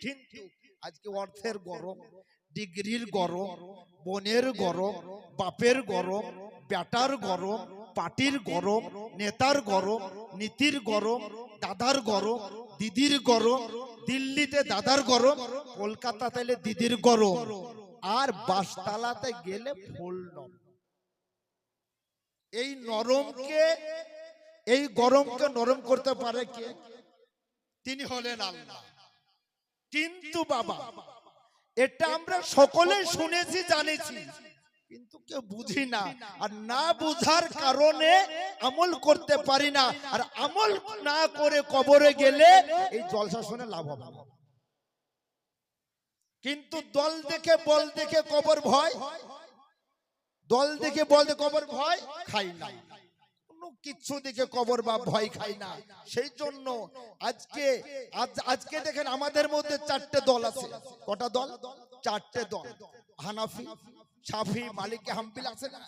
কিন্তু আজকে অর্থের গরম ডিগ্রির গরম বোনের গরম বাপের গরম বেটার গরম পার্টির গরম নেতার গরম নীতির গরম দাদার গরম দিদির গরম দিল্লিতে দাদার গরম কলকাতাতে এলে দিদির গরম আর বাসতালাতে গেলে ফুল নরম এই নরমকে এই গরমকে নরম করতে পারে কে তিনি হলেন আল্লাহ কিন্তু বাবা এটা আমরা সকলে শুনেছি জানেছি। কিন্তু কেউ বুঝি না আর না বুঝার কারণে আমল করতে পারি না। আর আমল না করে কবরে গেলে এই জলসা শুনে লাভ হবে কিন্তু দল দেখে বল দেখে কবর ভয়। দল দেখে বল দেখে কবর ভয় খাই না। কিচ্ছু দিকে কবর বা ভয় খাই না। সেই জন্য আজকে আজকে দেখেন আমাদের মধ্যে চারটে দল আছে। কটা দল? চারটে দল। হানাফি, সাফি, মালিক হাম্পিল আছে না?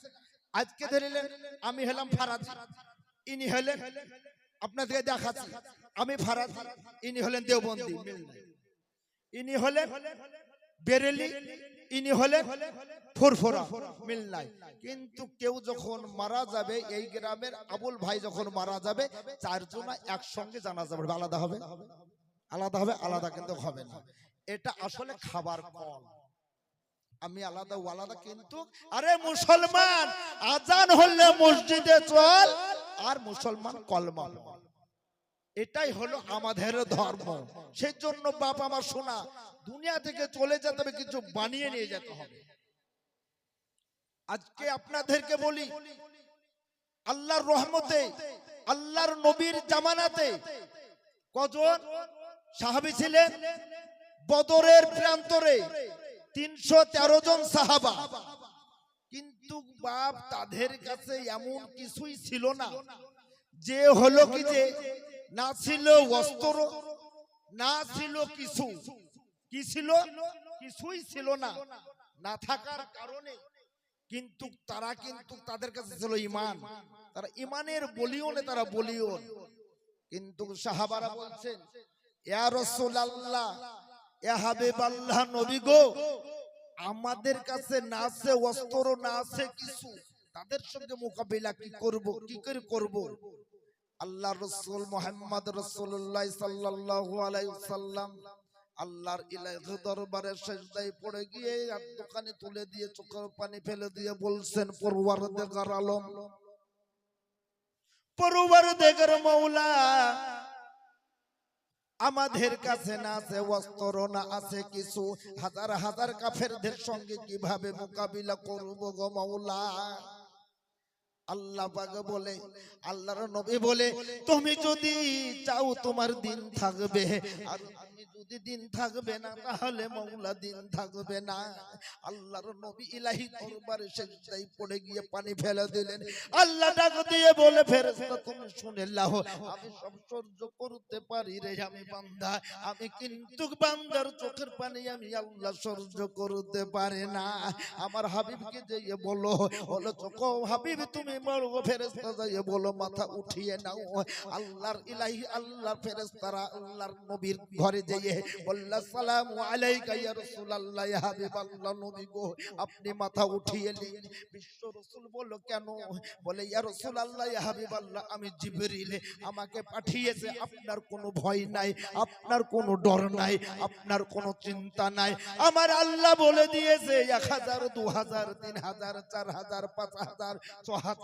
আজকে ধরিলেন আমি হলাম ফারাজ। ইনি হলেন আপনাদেরকে দেখাচ্ছি। আমি ফারাজ। ইনি হলেন দেওবন্দি। ইনি হলেন বেরেলি ইনি হলেন ফুরফুরা নাই। কিন্তু কেউ যখন মারা যাবে, এই গ্রামের আবুল ভাই যখন মারা যাবে, চারজন একসঙ্গে জানা যাবে আলাদা হবে? আলাদা হবে, আলাদা কিন্তু হবে না। এটা আসলে খাবার কল আমি আলাদা ও আলাদা, কিন্তু আরে মুসলমান, আজান হলে মসজিদে চল, আর মুসলমান কলমা। এটাই হলো আমাদের ধর্ম। সেই জন্য বাপ আমার শোনা, দুনিয়া থেকে চলে যেতে হবে, কিছু বানিয়ে নিয়ে যেতে হবে। আজকে আপনাদেরকে বলি, আল্লাহর রহমতে, আল্লাহর নবীর জামানাতে কজন সাহাবি ছিলেন? বদরের প্রান্তরে তিনশো তেরো জন সাহাবা। কিন্তু বাপ তাদের কাছে এমন কিছুই ছিল না। যে হলো কি যে না ছিল অস্ত্র না ছিল কিছু। কি ছিল? কিছুই ছিল না। না। থাকার কারণে। কিন্তু তারা কিন্তু তাদের কাছে ছিল ইমান। তারা ইমানের বলিওনে তারা বলিওন কিন্তু সাহাবারা বলছেন ইয়া রাসূলুল্লাহ ইয়া হাবিবাল্লাহ নবী গো আমাদের কাছে না আছে অস্ত্র না আছে কিছু। তাদের সঙ্গে মোকাবিলা কি করব? কি করে করব? আল্লাহ রসুল মোহাম্মদ রসুল্লাহ সাল্লাল্লাহু আলাইহি সাল্লাম আল্লাহর ইলাহি দরবারে সেজদায় পড়ে গিয়ে দোকানে তুলে দিয়ে চোখের পানি ফেলে দিয়ে বলছেন, পরওয়ারদিগার আলম, পরওয়ারদিগার মাওলা আমাদের কাছে না আছে অস্ত্র, না আছে কিছু। হাজার হাজার কাফেরদের সঙ্গে কীভাবে মোকাবিলা করব গো মাওলা আল্লাহ বলে, আল্লাহর নবী বলে, তুমি যদি চাও তোমার দিন থাকবে, আর তুমি যদি দিন থাকবে না, তাহলে মাওলা দিন থাকবে না। আল্লাহর নবী ইলাহি পড়ে গিয়ে পানি ফেলে দিলেন। আল্লাহ ডাক দিয়ে বলে তুমি শুনে আমি সব সহ্য করতে পারি রে আমি বান্দা। আমি কিন্তু বান্দার চোখের পানি আমি আল্লাহ সহ্য করতে পারে না। আমার হাবিবকে যেয়ে বলো বলো, চোখ হাবিব, তুমি বলো যাইয়ে বলো, মাথা উঠিয়ে নাও। আল্লাহর ইলাহি, আল্লাহর আল্লাহর নবীর ঘরে যেয়ে বললা আলাইকা ইয়া রাসূলুল্লাহ, ইয়া হাবিবাল্লাহ নবী গো, আপনি মাথা উঠিয়ে নিন। বিশ্ব রাসূল বলল, কেন? বলে, ইয়া রাসূলুল্লাহ, ইয়া হাবিবাল্লাহ, আমি জিবরিল, আমাকে পাঠিয়েছে, আপনার কোনো ভয় নাই, আপনার কোনো ডর নাই, আপনার কোনো চিন্তা নাই। আমার আল্লাহ বলে দিয়েছে, এক হাজার, দু হাজার, তিন হাজার, চার হাজার, পাঁচ হাজার, ছ হাজার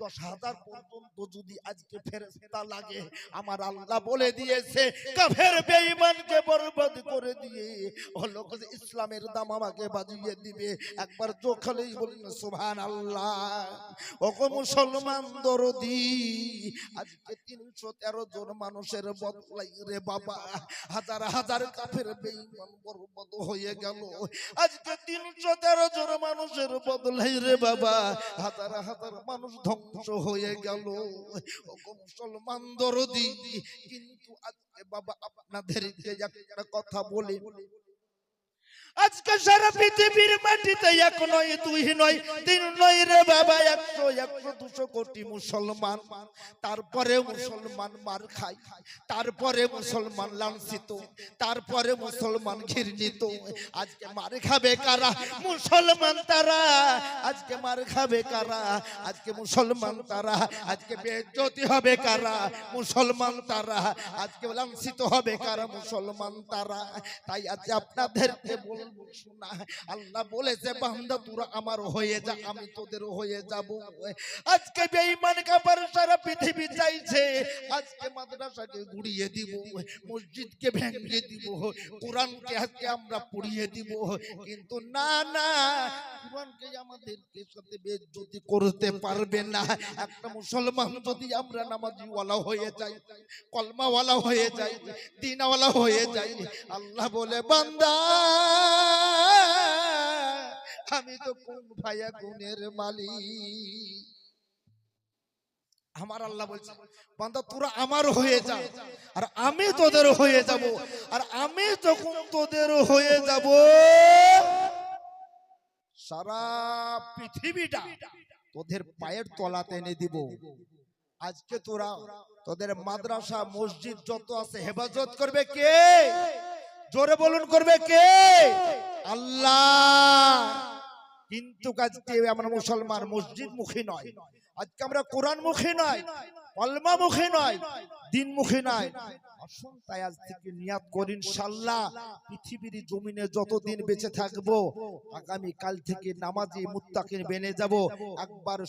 দশ হাজার পর্যন্ত যদি আজকে ফেরেস্তা লাগে, আমার আল্লাহ বলে দিয়েছে, কাফের বেঈমানকে বরবাদ করে দিয়ে হলো ইসলামের দাম আমাকে বাজিয়ে দিবে। একবার চোখালেই বলেন সুবহান আল্লাহ ওগো মুসলমান দরদি, আজকে তিনশো তেরো জন মানুষের বদলাই রে বাবা। হাজার হাজার কাফের বেঈমান বরবাদ হয়ে গেল। আজকে তিনশো তেরো জন মানুষের বদলাই রে বাবা। হাজার হাজার মানুষ ধ্বংস হয়ে গেল। মুসলমান দরদি কিন্তু আজকে বাবা আপনাদেরকে একটা কথা বলি। আজকে সারা পৃথিবীর মাটিতে এক নয় দুই নয়, তিন নয় রে বাবা, একশো একশো দুশো কোটি মুসলমান। তারপরে মুসলমান মার খায়, তারপরে মুসলমান লাঞ্ছিত, তারপরে মুসলমান ঘৃণিত। আজকে মার খাবে কারা? মুসলমান তারা। আজকে মার খাবে কারা? আজকে মুসলমান তারা। আজকে বেজ্জতি হবে কারা? মুসলমান তারা। আজকে লাঞ্ছিত হবে কারা? মুসলমান তারা। তাই আজকে আপনাদেরকে বলব, শোনা, আল্লাহ বলেছে, বান্দা, তোরা আমার হয়ে যা, আমি তোদের হয়ে যাব। আজকে বেঈমান কাবার সারা পৃথিবী চাইছে, আজকে মাদ্রাসাকে গুড়িয়ে দিব, মসজিদকে ভেঙে দিব, কোরআনকে আজকে আমরা পুড়িয়ে দিব। কিন্তু না না, কোরআনকে আমাদেরকে সাথে বেজ্জতি করতে পারবে না। একটা মুসলমান যদি আমরা নামাজিওয়ালা হয়ে যাই, কলমাওয়ালা হয়ে যাই, দিনাওয়ালা হয়ে যাই, আল্লাহ বলে, বান্দা আমি তো কোন ভাইয়া গুণের মালিক? আমার আল্লাহ বলছে, বান্দা, তোরা আমার হয়ে যা, আর আমি তোদের হয়ে যাব, আর আমি যখন তোদের হয়ে যাব, সারা পৃথিবীটা তোদের পায়ের তলাতে এনে দিব। আজকে তোরা, তোদের মাদ্রাসা, মসজিদ যত আছে হেফাজত করবে কে? জোরে বলুন, করবে কে? আল্লাহ। কিন্তু আমরা মুসলমান মসজিদ মুখী নয়। আজকে আমরা কোরআন মুখী নয় কলমা মুখী নয় দিন মুখী নয় ইনশাল্লাহ যতদিন বেঁচে থাকব, আগামী কাল থেকে যাব।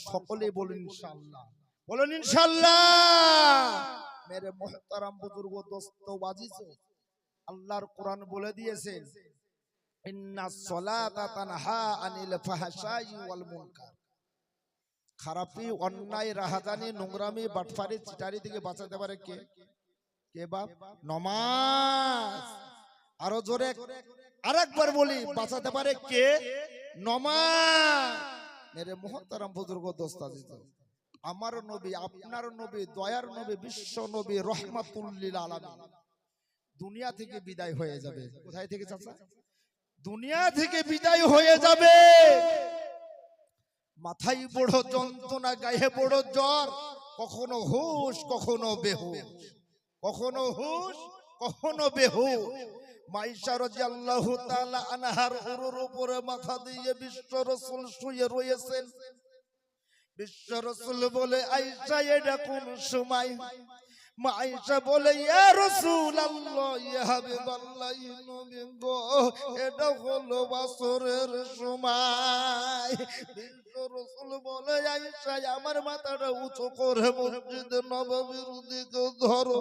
সকলে মেরে মোহতারাম বুজুর্গ দোস্ত ওয়াজিজ আল্লাহর কোরআন বলে দিয়েছেন খারাপি, অন্যায়, রাহাজানি, নোংরামি, বাটফারি, চিটারি থেকে বাঁচাতে পারে কে? কে বাপ? নমাজ। আরও জোরে আরেকবার বলি, বাঁচাতে পারে কে? নমাজ। মেরে মোহতারাম বুজুর্গ দোস্তাজিজ আমার নবী, আপনার নবী, দয়ার নবী, বিশ্ব নবী রহমাতুল্লিল আলামিন। দুনিয়া থেকে বিদায় হয়ে যাবে। কোথায় থেকে চাচা? দুনিয়া থেকে বিদায় হয়ে যাবে। মাথায় বড় যন্ত্রণা গায়ে বড় জ্বর। কখনো হুশ কখনো বেহুশ। কখনো হুশ কখনো বেহুশ। মাইশা রাদিয়াল্লাহু তাআলা আনহার উরুর উপরে মাথা দিয়ে বিশ্ব রাসূল শুয়ে রয়েছেন। বিশ্ব রাসূল বলে আয়েশা এটা কোন সময়? মা বলে ইয়া এটা হলো বছরের সময়। বলে, আয়েশা, আমার মাথাটা উঁচু করে মসজিদ নববীর ধরো।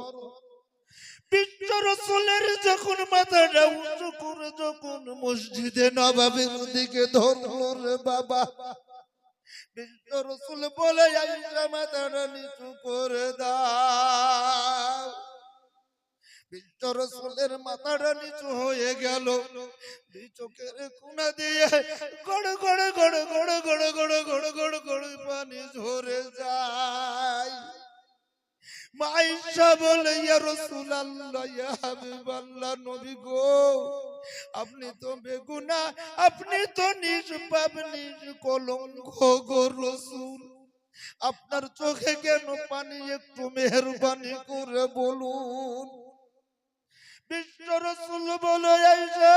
যখন মাথাটা উঁচু করে যখন মসজিদে নবাবের দিকে ধরলো গড় গড় গড় গড় গড় গড় গড় গড় গড় পানি ঝরে যায়। মাইশা বলে, ইয়া রাসূলুল্লাহ নবী গো, আপনি তো বেগুনা, আপনি তো নিষ্পাপ নিজ কলঙ্ক গো রাসূল। আপনার চোখে কেন পানি, একটু মেহেরবানি করে বলুন। বিশ্ব রসুল বলে আইসা।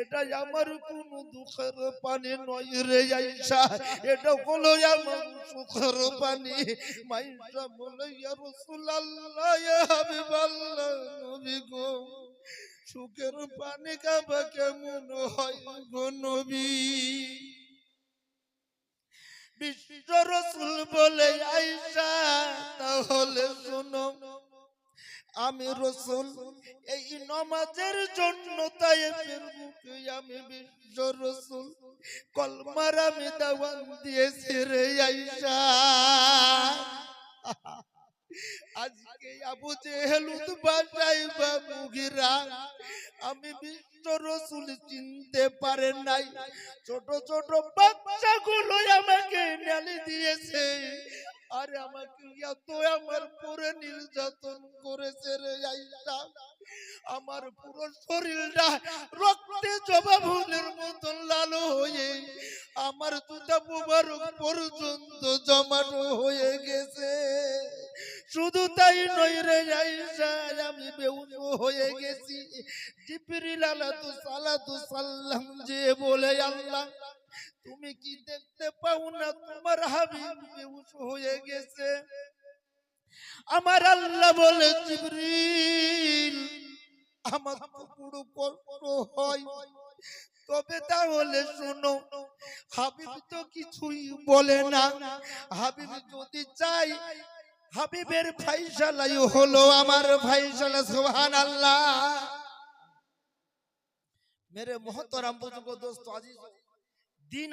এটা আমার কোন দুঃখের পানি নয় রে আইসা। এটা হলো আমার সুখের পানি। মাইসা বলে রাসূলুল্লাহ, ইয়া হাবিবাল্লাহ, নবী গো, সুখের পানি খাবা কেমন হয় গো নবী? বিশ্ব রসুল বলে আইসা তাহলে শোনো, আমি রসুল, এই নমাজের জন্য তাই আমি বিশ্ব রসুল, কলমার আমি দাওয়ান দিয়েছি রে আইসা আজকে আবু জেহেল বাসাই বাবু গিরা। আমি বিশ্ব রসুল চিনতে পারেন নাই। ছোট ছোট বাচ্চাগুলো আমাকে নালি দিয়েছে। আর আমাকে এত আমার পরে নির্যাতন করেছে রে আইসা আমার পুরো শরীরটা রক্তে জবা ফুলের মতন লাল হয়ে, আমার দুটা মুবারক পর্যন্ত জমানো হয়ে গেছে। শুধু তাই নয় রে আইসা আমি বেউস হয়ে গেছি। জিবরিল আলাতু সালাতু সাল্লাম যে বলে আল্লাহ তুমি কি দেখতে পাও না তোমার হাবিব বেউস হয়ে গেছে? আমার আল্লাহ বলে, জিবরিল, আমার পুরো কষ্ট হয়। তবে তাহলে শোনো, হাবিব তো কিছুই বলে না। হাবিব যদি চাই হাবিবের ফাইসালাই হলো আমার ফাইসালা সুবহান আল্লাহ মেরে মোহতরাম বুজুর্গ দোস্ত আজিজ। দিন